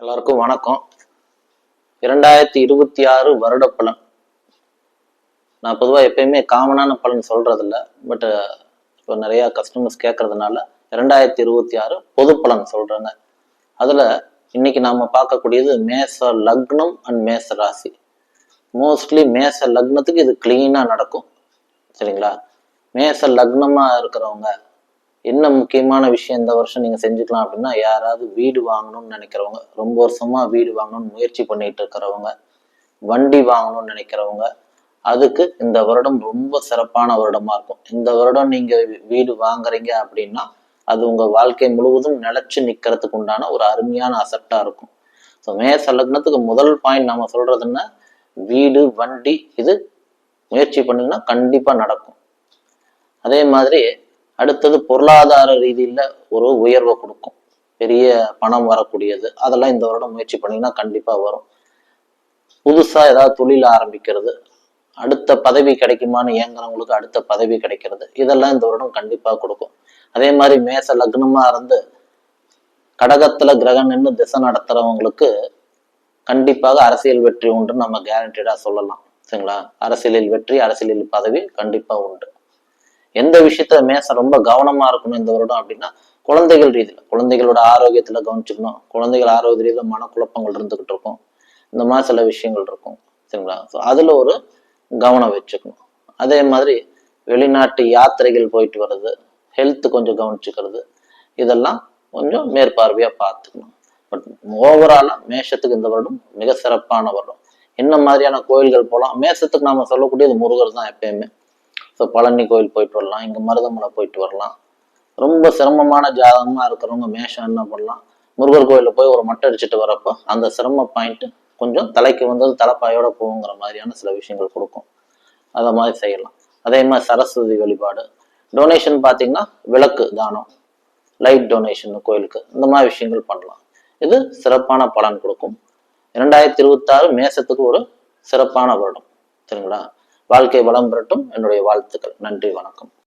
எல்லாருக்கும் வணக்கம். இரண்டாயிரத்தி இருபத்தி ஆறு வருட பலன். நான் பொதுவாக எப்பயுமே காமனான பலன் சொல்றதில்ல பட் இப்போ நிறைய கஸ்டமர்ஸ் கேட்கறதுனால இரண்டாயிரத்தி இருபத்தி ஆறு பொது பலன் சொல்றேங்க. அதுல இன்னைக்கு நாம பார்க்கக்கூடியது மேச லக்னம் அண்ட் மேச ராசி. மோஸ்ட்லி மேச லக்னத்துக்கு இது கிளீனா நடக்கும். சரிங்களா? மேச லக்னமா இருக்கிறவங்க என்ன முக்கியமான விஷயம் இந்த வருஷம் நீங்கள் செஞ்சுக்கலாம் அப்படின்னா யாராவது வீடு வாங்கணும்னு நினைக்கிறவங்க ரொம்ப வருஷமாக வீடு வாங்கணும்னு முயற்சி பண்ணிட்டு இருக்கிறவங்க வண்டி வாங்கணும்னு நினைக்கிறவங்க அதுக்கு இந்த வருடம் ரொம்ப சிறப்பான வருடமாக இருக்கும். இந்த வருடம் நீங்கள் வீடு வாங்குறீங்க அப்படின்னா அது உங்கள் வாழ்க்கை முழுவதும் நிலச்சி நிற்கிறதுக்கு உண்டான ஒரு அருமையான அசட்டாக இருக்கும். ஸோ மேச லக்னத்துக்கு முதல் பாயிண்ட் நம்ம சொல்கிறதுன்னா வீடு வண்டி இது முயற்சி பண்ணீங்கன்னா கண்டிப்பாக நடக்கும். அதே மாதிரி அடுத்தது பொருளாதார ரீதியில ஒரு உயர்வை கொடுக்கும். பெரிய பணம் வரக்கூடியது. அதெல்லாம் இந்த வருடம் முயற்சி பண்ணீங்கன்னா கண்டிப்பா வரும். புதுசா ஏதாவது தொழில் ஆரம்பிக்கிறது. அடுத்த பதவி கிடைக்குமான்னு ஏங்குறவங்களுக்கு அடுத்த பதவி கிடைக்கிறது. இதெல்லாம் இந்த வருடம் கண்டிப்பா கொடுக்கும். அதே மாதிரி மேச லக்னமா இருந்து கடகத்துல கிரகம் நின்று திசை நடத்துறவங்களுக்கு கண்டிப்பாக அரசியல் வெற்றி உண்டு நம்ம கேரண்டடா சொல்லலாம். சரிங்களா? அரசியலில் வெற்றி அரசியலில் பதவி கண்டிப்பா உண்டு. எந்த விஷயத்த மேசம் ரொம்ப கவனமா இருக்கணும் இந்த வருடம் அப்படின்னா குழந்தைகள் ரீதியில குழந்தைகளோட ஆரோக்கியத்துல கவனிச்சுக்கணும். குழந்தைகள் ஆரோக்கிய ரீதியில மனக்குழப்பங்கள் இருந்துகிட்டு இருக்கும். இந்த மாதிரி சில விஷயங்கள் இருக்கும். சரிங்களா? ஸோ அதுல ஒரு கவனம் வச்சுக்கணும். அதே மாதிரி வெளிநாட்டு யாத்திரைகள் போயிட்டு வர்றது ஹெல்த் கொஞ்சம் கவனிச்சுக்கிறது இதெல்லாம் கொஞ்சம் மேற்பார்வையா பார்த்துக்கணும். பட் ஓவராலா மேஷத்துக்கு இந்த வருடம் மிக சிறப்பான வருடம். என்ன மாதிரியான கோயில்கள் போகலாம் மேஷத்துக்கு நாம சொல்லக்கூடியது முருகர் தான் எப்பயுமே. ஸோ பழனி கோயில் போயிட்டு வரலாம். இங்கே மருதமலை போயிட்டு வரலாம். ரொம்ப சிரமமான ஜாதகமாக இருக்கிறவங்க மேஷம் என்ன பண்ணலாம்? முருகர் கோயிலில் போய் ஒரு மட்டை அடிச்சுட்டு வரப்போ அந்த சிரம பாயிண்ட் கொஞ்சம் தலைக்கு வந்தது தலைப்பாயோட போகுங்கிற மாதிரியான சில விஷயங்கள் கொடுக்கும். அதை மாதிரி செய்யலாம். அதே மாதிரி சரஸ்வதி வழிபாடு. டொனேஷன் பார்த்தீங்கன்னா விளக்கு தானம் லைட் டொனேஷன் கோயிலுக்கு இந்த மாதிரி விஷயங்கள் பண்ணலாம். இது சிறப்பான பலன் கொடுக்கும். இரண்டாயிரத்தி இருபத்தாறு மேசத்துக்கு ஒரு சிறப்பான வருடம். சரிங்களா? வாழ்க்கை வளம் பெறட்டும் என்னுடைய வாழ்த்துக்கள். நன்றி வணக்கம்.